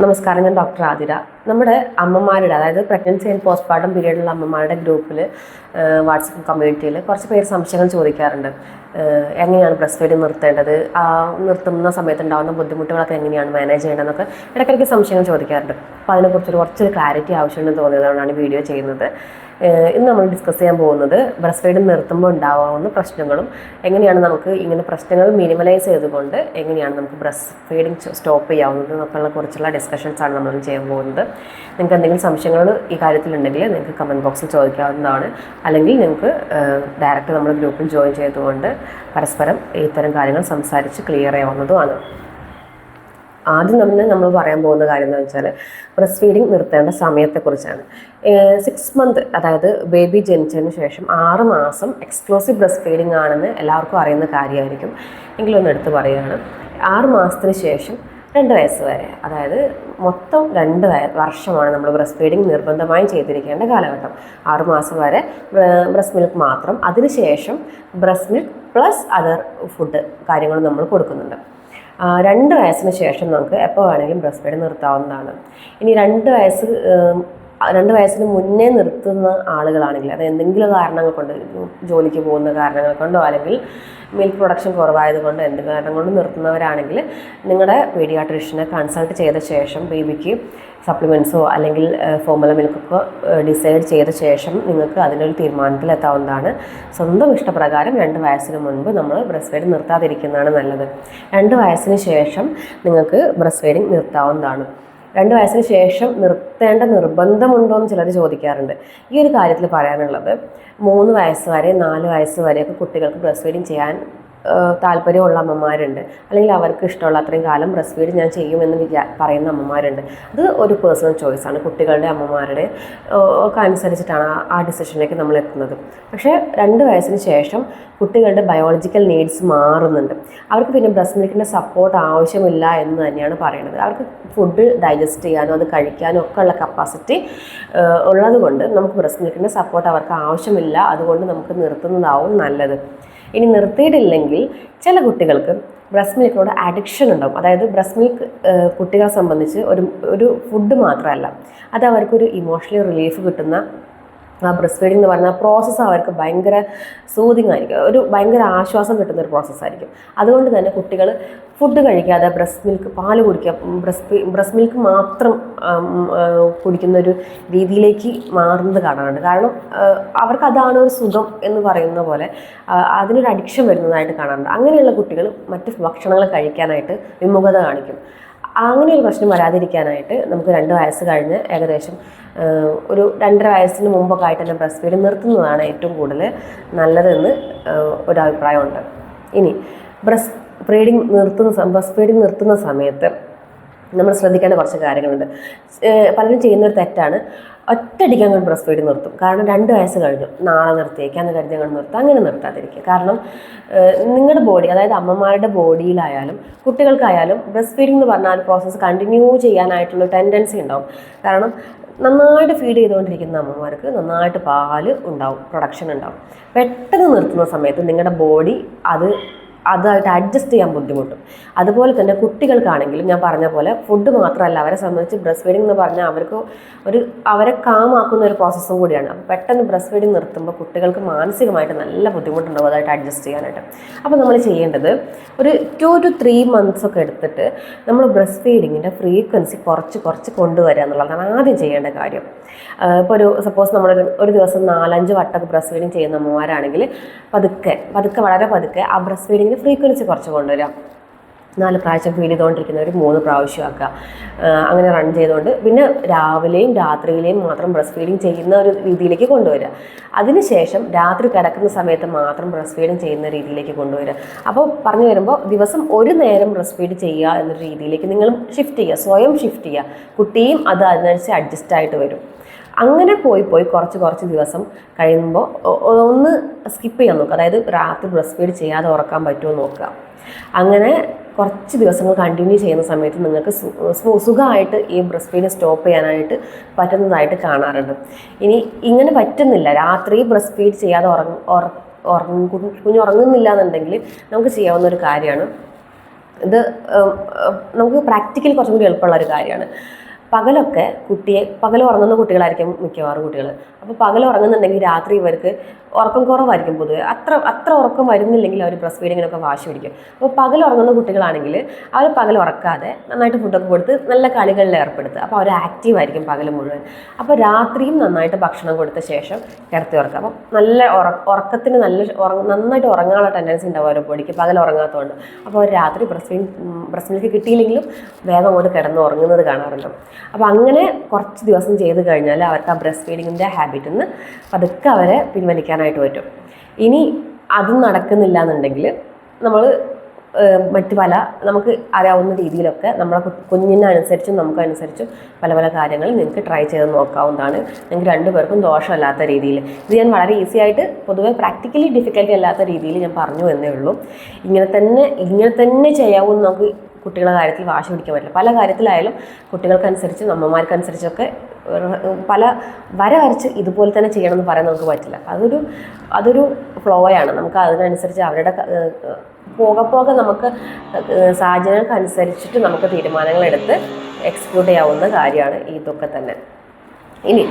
നമസ്കാരം ഞാൻ ഡോക്ടർ ആതിര. നമ്മുടെ അമ്മമാരുടെ അതായത് പ്രഗ്നൻസി ആൻഡ് പോസ്റ്റ്മോർട്ടം പീരീഡിലുള്ള അമ്മമാരുടെ ഗ്രൂപ്പിൽ വാട്സപ്പ് കമ്മ്യൂണിറ്റിയിൽ കുറച്ച് പേര് സംശയങ്ങൾ ചോദിക്കാറുണ്ട്. എങ്ങനെയാണ് ബ്രസ്റ്റ് ഫീഡിങ് നിർത്തേണ്ടത് നിർത്തുന്ന സമയത്ത് ഉണ്ടാകുന്ന ബുദ്ധിമുട്ടുകളൊക്കെ എങ്ങനെയാണ് മാനേജ് ചെയ്യേണ്ടതെന്നൊക്കെ ഇടയ്ക്കിടയ്ക്ക് സംശയങ്ങൾ ചോദിക്കാറുണ്ട്. അപ്പോൾ അതിനെക്കുറിച്ചൊരു കുറച്ചൊരു ക്ലാരിറ്റി ആവശ്യമുണ്ടെന്ന് തോന്നിയതുകൊണ്ടാണ് വീഡിയോ ചെയ്യുന്നത്. ഇന്ന് നമ്മൾ ഡിസ്കസ് ചെയ്യാൻ പോകുന്നത് ബ്രസ്റ്റ് ഫീഡ് നിർത്തുമ്പോൾ ഉണ്ടാവാവുന്ന പ്രശ്നങ്ങളും എങ്ങനെയാണ് നമുക്ക് ഇങ്ങനെ പ്രശ്നങ്ങൾ മിനിമലൈസ് ചെയ്തുകൊണ്ട് എങ്ങനെയാണ് നമുക്ക് ബ്രസ്റ്റ് ഫീഡിങ് സ്റ്റോപ്പ് ചെയ്യാവുന്നത് എന്നൊക്കെയുള്ള കുറിച്ചുള്ള ഡിസ്കഷൻസ് ആണ് നമ്മൾ ചെയ്യാൻ പോകുന്നത്. നിങ്ങൾക്ക് എന്തെങ്കിലും സംശയങ്ങൾ ഈ കാര്യത്തിലുണ്ടെങ്കിൽ നിങ്ങൾക്ക് കമന്റ് ബോക്സിൽ ചോദിക്കാവുന്നതാണ്. അല്ലെങ്കിൽ നിങ്ങൾക്ക് ഡയറക്റ്റ് നമ്മുടെ ഗ്രൂപ്പിൽ ജോയിൻ ചെയ്തുകൊണ്ട് പരസ്പരം ഇത്തരം കാര്യങ്ങൾ സംസാരിച്ച് ക്ലിയർ ചെയ്യാവുന്നതുമാണ്. ആദ്യം തന്നെ നമ്മൾ പറയാൻ പോകുന്ന കാര്യം എന്ന് വെച്ചാൽ ബ്രസ്റ്റ് ഫീഡിങ് നിർത്തേണ്ട സമയത്തെക്കുറിച്ചാണ്. സിക്സ് മന്ത് അതായത് ബേബി ജനിച്ചതിന് ശേഷം ആറ് മാസം എക്സ്ക്ലൂസീവ് ബ്രസ്റ്റ് ഫീഡിങ് ആണെന്ന് എല്ലാവർക്കും അറിയുന്ന കാര്യമായിരിക്കും. എങ്കിലും ഒന്ന് എടുത്ത് പറയുകയാണ്. ആറ് മാസത്തിന് ശേഷം രണ്ട് വയസ്സ് വരെ അതായത് മൊത്തം രണ്ട് വർഷമാണ് നമ്മൾ ബ്രസ്റ്റ് ഫീഡിങ് നിർബന്ധമായും ചെയ്തിരിക്കേണ്ട കാലഘട്ടം. ആറ് മാസം വരെ ബ്രസ്റ്റ് മിൽക്ക് മാത്രം. അതിനുശേഷം breast milk plus other food കാര്യങ്ങൾ നമ്മൾ കൊടുക്കുന്നുണ്ട്. രണ്ട് വയസ്സിന് ശേഷം നമുക്ക് എപ്പോൾ വേണമെങ്കിലും ബ്രസ്റ്റ് ഫീഡ് നിർത്താവുന്നതാണ്. ഇനി രണ്ട് വയസ്സ് രണ്ട് വയസ്സിന് മുന്നേ നിർത്തുന്ന ആളുകളാണെങ്കിൽ അത് എന്തെങ്കിലും കാരണങ്ങൾ കൊണ്ട് ജോലിക്ക് പോകുന്ന കാരണങ്ങൾ കൊണ്ടോ അല്ലെങ്കിൽ മിൽക്ക് പ്രൊഡക്ഷൻ കുറവായത് കൊണ്ട് എന്ത് കാരണം കൊണ്ട് നിർത്തുന്നവരാണെങ്കിൽ നിങ്ങളുടെ പീഡിയാട്രീഷ്യനെ കൺസൾട്ട് ചെയ്ത ശേഷം ബേബിക്ക് സപ്ലിമെൻസോ അല്ലെങ്കിൽ ഫോർമുല മിൽക്കൊക്കെ ഡിസൈഡ് ചെയ്ത ശേഷം നിങ്ങൾക്ക് അതിനൊരു തീരുമാനത്തിലെത്താവുന്നതാണ്. സ്വന്തം ഇഷ്ടപ്രകാരം രണ്ട് വയസ്സിന് മുൻപ് നമ്മൾ ബ്രസ്റ്റ് വെയ്ഡിങ് നിർത്താതിരിക്കുന്നതാണ് നല്ലത്. രണ്ട് വയസ്സിന് ശേഷം നിങ്ങൾക്ക് ബ്രസ്റ്റ് വെയ്ഡിങ് നിർത്താവുന്നതാണ്. രണ്ട് വയസ്സിന് ശേഷം നിർത്തേണ്ട നിർബന്ധമുണ്ടോ എന്ന് ചിലർ ചോദിക്കാറുണ്ട്. ഈ ഒരു കാര്യത്തിൽ പറയാനുള്ളത് മൂന്ന് വയസ്സ് വരെ നാല് വയസ്സ് വരെയൊക്കെ കുട്ടികൾക്ക് ബ്രസ്റ്റ് ഫീഡിങ് ചെയ്യാൻ താല്പര്യമുള്ള അമ്മമാരുണ്ട്. അല്ലെങ്കിൽ അവർക്ക് ഇഷ്ടമുള്ള അത്രയും കാലം ബ്രസ്റ്റ് ഫീഡ് ഞാൻ ചെയ്യുമെന്ന് വിചാ പറയുന്ന അമ്മമാരുണ്ട്. അത് ഒരു പേഴ്സണൽ ചോയ്സാണ് കുട്ടികളുടെ അമ്മമാരുടെ ഒക്കെ അനുസരിച്ചിട്ടാണ് ആ- ഡിസിഷനിലേക്ക് നമ്മൾ എത്തുന്നത്. പക്ഷേ രണ്ട് വയസ്സിന് ശേഷം കുട്ടികളുടെ ബയോളജിക്കൽ നീഡ്സ് മാറുന്നുണ്ട്. അവർക്ക് പിന്നെ ബ്രസ്റ്റ് മിൽക്കിന്റെ സപ്പോർട്ട് ആവശ്യമില്ല എന്ന് തന്നെയാണ് പറയുന്നത്. അവർക്ക് ഫുഡ് ഡൈജസ്റ്റ് ചെയ്യാനും അത് കഴിക്കാനും ഒക്കെ ഉള്ള കപ്പാസിറ്റി ഉള്ളതുകൊണ്ട് നമുക്ക് ബ്രസ്റ്റ് മിൽക്കിന്റെ സപ്പോർട്ട് അവർക്ക് ആവശ്യമില്ല. അതുകൊണ്ട് നമുക്ക് നിർത്തുന്നതാവും നല്ലത്. ഇനി നിർത്തിയിട്ടില്ലെങ്കിൽ ചില കുട്ടികൾക്ക് ബ്രസ്റ്റ് മിൽക്കിനോട് അഡിക്ഷൻ ഉണ്ടാവും. അതായത് ബ്രസ്റ്റ് മിൽക്ക് കുട്ടികളെ സംബന്ധിച്ച് ഒരു ഒരു ഫുഡ് മാത്രമല്ല. അത് അവർക്കൊരു ഇമോഷണൽ റിലീഫ് കിട്ടുന്ന ആ ബ്രസ്റ്റ് ഫീഡിംഗ് എന്ന് പറയുന്ന പ്രോസസ്സ് അവർക്ക് ഭയങ്കര സൂതിങ് ആയിരിക്കും ഒരു ഭയങ്കര ആശ്വാസം കിട്ടുന്ന ഒരു പ്രോസസ്സായിരിക്കും അതുകൊണ്ട് തന്നെ കുട്ടികൾ ഫുഡ് കഴിക്കാതെ ബ്രസ്റ്റ് മിൽക്ക് പാൽ കുടിക്കുക ബ്രസ്റ്റ് ബ്രസ്റ്റ് മിൽക്ക് മാത്രം കുടിക്കുന്ന ഒരു രീതിയിലേക്ക് മാറുന്നത് കാണാറുണ്ട്. കാരണം അവർക്ക് അതാണ് ഒരു സുഖം എന്ന് പറയുന്ന പോലെ അതിനൊരു അഡിക്ഷൻ വരുന്നതായിട്ട് കാണാറുണ്ട്. അങ്ങനെയുള്ള കുട്ടികൾ മറ്റ് ഭക്ഷണങ്ങൾ കഴിക്കാനായിട്ട് വിമുഖത കാണിക്കും. അങ്ങനെ ഒരു പ്രശ്നം വരാതിരിക്കാനായിട്ട് നമുക്ക് രണ്ട് വയസ്സ് കഴിഞ്ഞ് ഏകദേശം ഒരു രണ്ടര വയസ്സിന് മുമ്പൊക്കെ ആയിട്ട് തന്നെ ബ്രസ്റ്റ് ഫീഡ് നിർത്തുന്നതാണ് ഏറ്റവും കൂടുതൽ നല്ലതെന്ന് ഒരു അഭിപ്രായമുണ്ട് ഇനി ബ്രസ്റ്റ് ഫീഡിങ് നിർത്തുന്ന ബ്രസ്റ്റ് ഫീഡിങ് നിർത്തുന്ന സമയത്ത് നമ്മൾ ശ്രദ്ധിക്കേണ്ട കുറച്ച് കാര്യങ്ങളുണ്ട്. പലരും ചെയ്യുന്നൊരു തെറ്റാണ്. ഒറ്റയടിക്ക് അങ്ങ് ബ്രസ്റ്റ് ഫീഡ് നിർത്തും. കാരണം രണ്ട് വയസ്സ് കഴിഞ്ഞു. നാളെ നിർത്തിയേക്കാന്ന് കരുതി അങ്ങനെ നിർത്തുക അങ്ങനെ നിർത്താതിരിക്കുക. കാരണം നിങ്ങളുടെ ബോഡി അതായത് അമ്മമാരുടെ ബോഡിയിലായാലും കുട്ടികൾക്കായാലും ബ്രസ്റ്റ് ഫീഡിംഗ് എന്ന് പറഞ്ഞാൽ പ്രോസസ്സ് കണ്ടിന്യൂ ചെയ്യാനായിട്ടുള്ള ടെൻഡൻസി ഉണ്ടാവും. കാരണം നന്നായിട്ട് ഫീഡ് ചെയ്തുകൊണ്ടിരിക്കുന്ന അമ്മമാർക്ക് നന്നായിട്ട് പാൽ ഉണ്ടാവും. പ്രൊഡക്ഷൻ ഉണ്ടാവും. പെട്ടെന്ന് നിർത്തുന്ന സമയത്ത് നിങ്ങളുടെ ബോഡി അത് അതായിട്ട് അഡ്ജസ്റ്റ് ചെയ്യാൻ ബുദ്ധിമുട്ടും. അതുപോലെ തന്നെ കുട്ടികൾക്കാണെങ്കിലും ഞാൻ പറഞ്ഞ പോലെ ഫുഡ് മാത്രമല്ല അവരെ സംബന്ധിച്ച് ബ്രസ്റ്റ് ഫീഡിംഗ് എന്ന് പറഞ്ഞാൽ അവർക്ക് ഒരു അവരെ കാമാക്കുന്ന ഒരു പ്രോസസ്സും കൂടിയാണ്. അപ്പോൾ പെട്ടെന്ന് ബ്രസ്റ്റ് ഫീഡിംഗ് നിർത്തുമ്പോൾ കുട്ടികൾക്ക് മാനസികമായിട്ട് നല്ല ബുദ്ധിമുട്ടുണ്ടാവും അതായിട്ട് അഡ്ജസ്റ്റ് ചെയ്യാനായിട്ട്. അപ്പോൾ നമ്മൾ ചെയ്യേണ്ടത് ഒരു ടു ടു ത്രീ മന്ത്സ് ഒക്കെ എടുത്തിട്ട് നമ്മൾ ബ്രസ്റ്റ് ഫീഡിങ്ങിന്റെ ഫ്രീക്വൻസി കുറച്ച് കുറച്ച് കൊണ്ടുവരിക എന്നുള്ളതാണ് ആദ്യം ചെയ്യേണ്ട കാര്യം. ഇപ്പോൾ ഒരു സപ്പോസ് നമ്മൾ ഒരു ദിവസം നാലഞ്ച് വട്ടമൊക്കെ ബ്രസ്റ്റ് ഫീഡിങ് ചെയ്യുന്ന അമ്മമാരാണെങ്കിൽ പതുക്കെ പതുക്കെ വളരെ പതുക്കെ ആ ബ്രസ്റ്റ് ഫീഡിങ്ങിന്റെ ഫ്രീക്വൻസി കുറച്ച് കൊണ്ടുവരിക. നാല് പ്രാവശ്യം ഫീൽ ചെയ്തുകൊണ്ടിരിക്കുന്നവർ മൂന്ന് പ്രാവശ്യം ആക്കുക. അങ്ങനെ റൺ ചെയ്തുകൊണ്ട് പിന്നെ രാവിലെയും രാത്രിയിലെയും മാത്രം ബ്രസ്റ്റ് ഫീഡിങ് ചെയ്യുന്ന ഒരു രീതിയിലേക്ക് കൊണ്ടുവരിക. അതിനുശേഷം രാത്രി കിടക്കുന്ന സമയത്ത് മാത്രം ബ്രസ്റ്റ് ഫീഡിങ് ചെയ്യുന്ന രീതിയിലേക്ക് കൊണ്ടുവരിക. അപ്പോൾ പറഞ്ഞു വരുമ്പോൾ ദിവസം ഒരു നേരം ബ്രസ്റ്റ് ഫീഡ് ചെയ്യുക എന്നൊരു രീതിയിലേക്ക് നിങ്ങൾ ഷിഫ്റ്റ് ചെയ്യുക. സ്വയം ഷിഫ്റ്റ് ചെയ്യുക. കുട്ടിയും അത് അതിനനുസരിച്ച് അഡ്ജസ്റ്റ് ആയിട്ട് വരും. അങ്ങനെ പോയി പോയി കുറച്ച് കുറച്ച് ദിവസം കഴിയുമ്പോൾ ഒന്ന് സ്കിപ്പ് ചെയ്യാൻ നോക്കുക അതായത് രാത്രി ബ്രസ്റ്റ് ഫീഡ് ചെയ്യാതെ ഉറക്കാൻ പറ്റുമോ നോക്കുക. അങ്ങനെ കുറച്ച് ദിവസങ്ങൾ കണ്ടിന്യൂ ചെയ്യുന്ന സമയത്ത് നിങ്ങൾക്ക് സുഖമായിട്ട് ഈ ബ്രസ്റ്റ് ഫീഡ് സ്റ്റോപ്പ് ചെയ്യാനായിട്ട് പറ്റുന്നതായിട്ട് കാണാറുണ്ട്. ഇനി ഇങ്ങനെ പറ്റുന്നില്ല. രാത്രി ബ്രസ്റ്റ് ഫീഡ് ചെയ്യാതെ ഉറങ്ങ ഉറങ്ങും കുഞ്ഞ് ഉറങ്ങുന്നില്ല എന്നുണ്ടെങ്കിൽ നമുക്ക് ചെയ്യാവുന്ന ഒരു കാര്യമാണ്. ഇത് നമുക്ക് പ്രാക്ടിക്കലി കുറച്ചും കൂടി എളുപ്പമുള്ള ഒരു കാര്യമാണ്. പകലൊക്കെ കുട്ടിയെ പകൽ ഉറങ്ങുന്ന കുട്ടികളായിരിക്കും മിക്കവാറും കുട്ടികൾ അപ്പോൾ പകൽ ഉറങ്ങുന്നുണ്ടെങ്കിൽ രാത്രി ഇവർക്ക് ഉറക്കം കുറവായിരിക്കും പൊതുവെ. അത്ര അത്ര ഉറക്കം വരുന്നില്ലെങ്കിൽ അവർ ബ്രസ്റ്റ് ഫീഡിങ്ങിനൊക്കെ വാശി പിടിക്കും. അപ്പോൾ പകൽ ഉറങ്ങുന്ന കുട്ടികളാണെങ്കിൽ അവർ പകൽ ഉറക്കാതെ നന്നായിട്ട് ഫുഡൊക്കെ കൊടുത്ത് നല്ല കളികളിൽ ഏർപ്പെടുത്തുക. അപ്പോൾ അവർ ആക്റ്റീവ് ആയിരിക്കും പകൽ മുഴുവൻ. അപ്പോൾ രാത്രിയും നന്നായിട്ട് ഭക്ഷണം കൊടുത്ത ശേഷം കിടത്തി ഉറക്കുക. അപ്പം നല്ല ഉറ ഉറക്കത്തിന് നല്ല നന്നായിട്ട് ഉറങ്ങാനുള്ള ടെൻഡൻസി ഉണ്ടാവും അവരുടെ ബോഡിക്ക് പകൽ ഉറങ്ങാത്തതുകൊണ്ട്. അപ്പോൾ രാത്രി ബ്രസ്റ്റ് ഫീഡ് ബ്രസ്റ്റ് മിൽക്ക് കിട്ടിയില്ലെങ്കിലും വേഗം അങ്ങോട്ട് കിടന്ന് ഉറങ്ങുന്നത് കാണാറുണ്ട്. അപ്പോൾ അങ്ങനെ കുറച്ച് ദിവസം ചെയ്ത് കഴിഞ്ഞാൽ അവർക്ക് ആ ബ്രസ്റ്റ് ഫീഡിങ്ങിന്റെ ഹാബിറ്റിൽ നിന്ന് പതുക്കെ അവരെ പിൻവലിക്കാനായിട്ട് പറ്റും. ഇനി അതും നടക്കുന്നില്ല എന്നുണ്ടെങ്കിൽ നമ്മൾ മറ്റ് പല നമുക്ക് അറിയാവുന്ന രീതിയിലൊക്കെ നമ്മളെ കുഞ്ഞിനനുസരിച്ചും നമുക്കനുസരിച്ചും പല പല കാര്യങ്ങൾ നിങ്ങൾക്ക് ട്രൈ ചെയ്ത് നോക്കാവുന്നതാണ്. നിങ്ങൾക്ക് രണ്ടുപേർക്കും ദോഷമല്ലാത്ത രീതിയിൽ ഇത് ഞാൻ വളരെ ഈസി ആയിട്ട് പൊതുവേ പ്രാക്ടിക്കലി ഡിഫിക്കൽട്ടി അല്ലാത്ത രീതിയിൽ ഞാൻ പറഞ്ഞു എന്നേ ഉള്ളൂ. ഇങ്ങനെ തന്നെ ഇങ്ങനെ തന്നെ ചെയ്യാവൂ നമുക്ക് കുട്ടികളുടെ കാര്യത്തിൽ വാശി പിടിക്കാൻ പറ്റില്ല. പല കാര്യത്തിലായാലും കുട്ടികൾക്കനുസരിച്ച് അമ്മമാർക്കനുസരിച്ചൊക്കെ പല വര വരച്ച് ഇതുപോലെ തന്നെ ചെയ്യണമെന്ന് പറയാൻ നമുക്ക് പറ്റില്ല. അതൊരു അതൊരു ഫ്ലോയാണ്. നമുക്ക് അതിനനുസരിച്ച് അവരുടെ പോക പോകെ നമുക്ക് സാഹചര്യങ്ങൾക്ക് അനുസരിച്ചിട്ട് നമുക്ക് തീരുമാനങ്ങളെടുത്ത് എക്സിക്യൂട്ട് ചെയ്യാവുന്ന കാര്യമാണ് ഇതൊക്കെ തന്നെ. ഇനി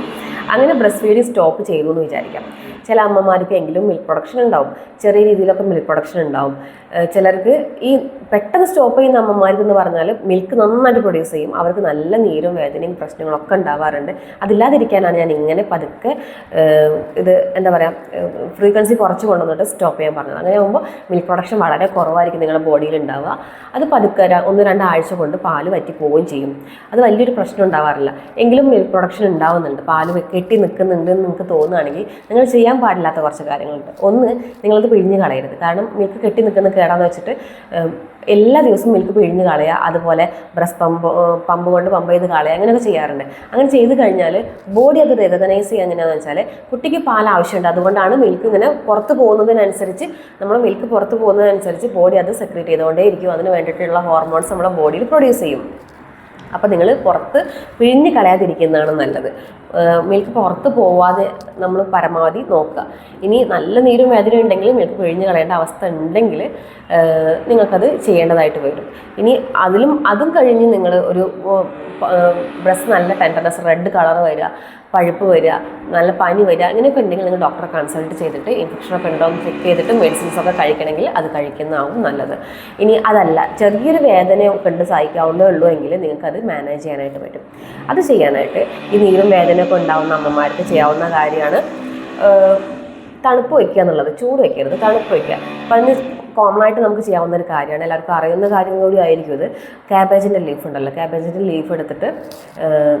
അങ്ങനെ ബ്രസ്റ്റ് ഫീഡിങ് സ്റ്റോപ്പ് ചെയ്തു എന്ന് വിചാരിക്കാം. ചില അമ്മമാർക്ക് എങ്കിലും മിൽക്ക് പ്രൊഡക്ഷൻ ഉണ്ടാവും. ചെറിയ രീതിയിലൊക്കെ മിൽക്ക് പ്രൊഡക്ഷൻ ഉണ്ടാവും. ചിലർക്ക് ഈ പെട്ടെന്ന് സ്റ്റോപ്പ് ചെയ്യുന്ന അമ്മമാർക്ക് എന്ന് പറഞ്ഞാൽ മിൽക്ക് നന്നായിട്ട് പ്രൊഡ്യൂസ് ചെയ്യും. അവർക്ക് നല്ല നീരും വേദനയും പ്രശ്നങ്ങളൊക്കെ ഉണ്ടാവാറുണ്ട്. അതില്ലാതിരിക്കാനാണ് ഞാൻ ഇങ്ങനെ പതുക്കെ ഇത് എന്താ പറയുക ഫ്രീക്വൻസി കുറച്ച് കൊണ്ടുവന്നിട്ട് സ്റ്റോപ്പ് ചെയ്യാൻ പറഞ്ഞത്. അങ്ങനെ ആകുമ്പോൾ മിൽക്ക് പ്രൊഡക്ഷൻ വളരെ കുറവായിരിക്കും നിങ്ങളുടെ ബോഡിയിൽ ഉണ്ടാവുക. അത് പതുക്കെ ഒന്ന് രണ്ടാഴ്ച കൊണ്ട് പാൽ വറ്റി പോവുകയും ചെയ്യും. അത് വലിയൊരു പ്രശ്നം ഉണ്ടാവാറില്ല. എങ്കിലും മിൽക്ക് പ്രൊഡക്ഷൻ ഉണ്ടാവുന്നുണ്ട്. പാൽ വെ- കെട്ടി നിൽക്കുന്നുണ്ട് എന്ന് നിങ്ങൾക്ക് തോന്നുകയാണെങ്കിൽ നിങ്ങൾ ചെയ്യാൻ പാടില്ലാത്ത കുറച്ച് കാര്യങ്ങളുണ്ട്. ഒന്ന് നിങ്ങളത് പിഴിഞ്ഞ് കളയരുത്. കാരണം മിൽക്ക് കെട്ടി നിൽക്കുന്ന കേടാന്ന് വെച്ചിട്ട് എല്ലാ ദിവസവും മിൽക്ക് പിഴിഞ്ഞ് കളയുക അതുപോലെ ബ്രസ് പമ്പ് പമ്പ് കൊണ്ട് പമ്പ് ചെയ്ത് കളയുക അങ്ങനെയൊക്കെ ചെയ്യാറുണ്ട്. അങ്ങനെ ചെയ്ത് കഴിഞ്ഞാൽ ബോഡി അത് റെക്കഗ്നൈസ് ചെയ്യുക എങ്ങനെയാണെന്ന് വെച്ചാൽ കുട്ടിക്ക് പാൽ ആവശ്യമുണ്ട്. അതുകൊണ്ടാണ് മിൽക്ക് ഇങ്ങനെ പുറത്ത് പോകുന്നതിനനുസരിച്ച് നമ്മൾ മിൽക്ക് പുറത്ത് പോകുന്നതിനനുസരിച്ച് ബോഡി അത് സെക്രീറ്റ് ചെയ്തുകൊണ്ടേ ഇരിക്കും അതിന് വേണ്ടിയിട്ടുള്ള ഹോർമോൺസ് നമ്മുടെ ബോഡിയിൽ പ്രൊഡ്യൂസ് ചെയ്യും. അപ്പോൾ നിങ്ങൾ പുറത്ത് പിഴിഞ്ഞ് കളയാതിരിക്കുന്നതാണ് നല്ലത്. മിൽക്ക് പുറത്ത് പോവാതെ നമ്മൾ പരമാവധി നോക്കുക. ഇനി നല്ല നീരും വേദന ഉണ്ടെങ്കിൽ മിൽക്ക് പിഴിഞ്ഞ് കളയേണ്ട അവസ്ഥ ഉണ്ടെങ്കിൽ നിങ്ങൾക്കത് ചെയ്യേണ്ടതായിട്ട് വരും. ഇനി അതിലും അതും കഴിഞ്ഞ് നിങ്ങൾ ഒരു ബ്രസ്റ്റ് നല്ല ടെൻഡർനെസ് റെഡ് കളർ വരിക. പഴുപ്പ് വരിക നല്ല പനി വരിക അങ്ങനെയൊക്കെ ഉണ്ടെങ്കിൽ നിങ്ങൾ ഡോക്ടറെ കൺസൾട്ട് ചെയ്തിട്ട് ഇൻഫെക്ഷനൊക്കെ ഉണ്ടോ എന്ന് ചെക്ക് ചെയ്തിട്ട് മെഡിസിൻസ് ഒക്കെ കഴിക്കണമെങ്കിൽ അത് കഴിക്കുന്നതാവും നല്ലത്. ഇനി അതല്ല ചെറിയൊരു വേദനയൊക്കെ ഉണ്ട് സഹിക്കാവുന്നേ ഉള്ളൂ എങ്കിൽ നിങ്ങൾക്ക് അത് മാനേജ് ചെയ്യാനായിട്ട് പറ്റും. അത് ചെയ്യാനായിട്ട് ഈ നീരും വേദനയൊക്കെ ഉണ്ടാവുന്ന അമ്മമാർക്ക് ചെയ്യാവുന്ന കാര്യമാണ്. തണുപ്പ് വയ്ക്കുക എന്നുള്ളത് ചൂട് വയ്ക്കരുത് തണുപ്പ് വയ്ക്കുക. അതിന് കോമൺ ആയിട്ട് നമുക്ക് ചെയ്യാവുന്ന ഒരു കാര്യമാണ്. എല്ലാവർക്കും അറിയുന്ന കാര്യം കൂടി ആയിരിക്കും അത് ക്യാബേജിന്റെ ലീഫ് ഉണ്ടല്ലോ. ക്യാബേജിന്റെ ലീഫ് എടുത്തിട്ട്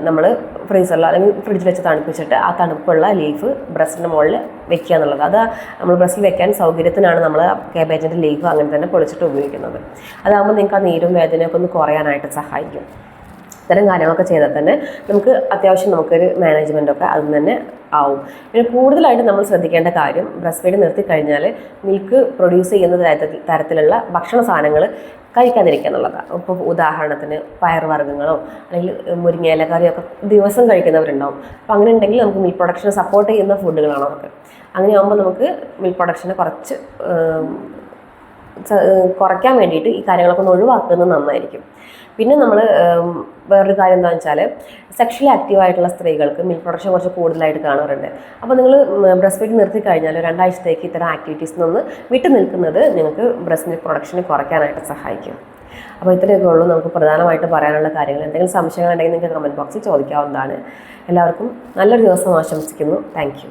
നമ്മൾ ഫ്രീസറിൽ അല്ലെങ്കിൽ ഫ്രിഡ്ജിൽ വെച്ച് തണുപ്പിച്ചിട്ട് ആ തണുപ്പുള്ള ലീഫ് ബ്രസ്റ്റിന്റെ മുകളിൽ വെക്കുക എന്നുള്ളത്. അത് നമ്മൾ ബ്രസ്റ്റിൽ വെക്കാൻ സൗകര്യത്തിനാണ് നമ്മൾ ക്യാബേജിന്റെ ലീഫ് അങ്ങനെ തന്നെ പൊളിച്ചിട്ട് ഉപയോഗിക്കുന്നത്. അതാകുമ്പോൾ നിങ്ങൾക്ക് ആ നീരും വേദനയൊക്കെ ഒന്ന് കുറയാനായിട്ട് സഹായിക്കും. ഇത്തരം കാര്യങ്ങളൊക്കെ ചെയ്താൽ തന്നെ നമുക്ക് അത്യാവശ്യം നമുക്കൊരു മാനേജ്മെന്റൊക്കെ അതിൽ തന്നെ ആവും. പിന്നെ കൂടുതലായിട്ട് നമ്മൾ ശ്രദ്ധിക്കേണ്ട കാര്യം ബ്രസ്റ്റ് ഫീഡ് നിർത്തി കഴിഞ്ഞാൽ മിൽക്ക് പ്രൊഡ്യൂസ് ചെയ്യുന്ന തരത്തിലുള്ള ഭക്ഷണ സാധനങ്ങൾ കഴിക്കാതിരിക്കുക എന്നുള്ളതാണ് ഇപ്പോൾ ഉദാഹരണത്തിന് പയർവർഗങ്ങളോ അല്ലെങ്കിൽ മുരിങ്ങയില കറിയൊക്കെ ദിവസം കഴിക്കുന്നവരുണ്ടാവും. അപ്പോൾ അങ്ങനെ ഉണ്ടെങ്കിൽ നമുക്ക് മിൽക്ക് പ്രൊഡക്ഷനെ സപ്പോർട്ട് ചെയ്യുന്ന ഫുഡുകളാണ് നമുക്ക് അങ്ങനെ ആകുമ്പോൾ നമുക്ക് മിൽക്ക് പ്രൊഡക്ഷനെ കുറച്ച് കുറയ്ക്കാൻ വേണ്ടിയിട്ട് ഈ കാര്യങ്ങളൊക്കെ ഒന്ന് ഒഴിവാക്കുന്നത് നന്നായിരിക്കും. പിന്നെ നമ്മൾ വേറൊരു കാര്യം എന്താണെന്ന് വെച്ചാൽ സെക്ഷലി ആക്റ്റീവ് ആയിട്ടുള്ള സ്ത്രീകൾക്ക് മിൽക്ക് പ്രൊഡക്ഷൻ കുറച്ച് കൂടുതലായിട്ട് കാണാറുണ്ട്. അപ്പോൾ നിങ്ങൾ ബ്രസ്റ്റ് ഫീഡ് നിർത്തി കഴിഞ്ഞാൽ രണ്ടാഴ്ചത്തേക്ക് ഇത്തരം ആക്ടിവിറ്റീസ് നിന്ന് വിട്ടു നിൽക്കുന്നത് നിങ്ങൾക്ക് ബ്രസ്റ്റ് മിൽക്ക് പ്രൊഡക്ഷനെ കുറയ്ക്കാനായിട്ട് സഹായിക്കും. അപ്പോൾ ഇത്രയൊക്കെ ഉള്ളൂ. നമുക്ക് പ്രധാനമായിട്ട് പറയാനുള്ള കാര്യങ്ങൾ. എന്തെങ്കിലും സംശയങ്ങളുണ്ടെങ്കിൽ നിങ്ങൾക്ക് കമന്റ് ബോക്സിൽ ചോദിക്കാവുന്നതാണ്. എല്ലാവർക്കും നല്ലൊരു ദിവസം ആശംസിക്കുന്നു. താങ്ക്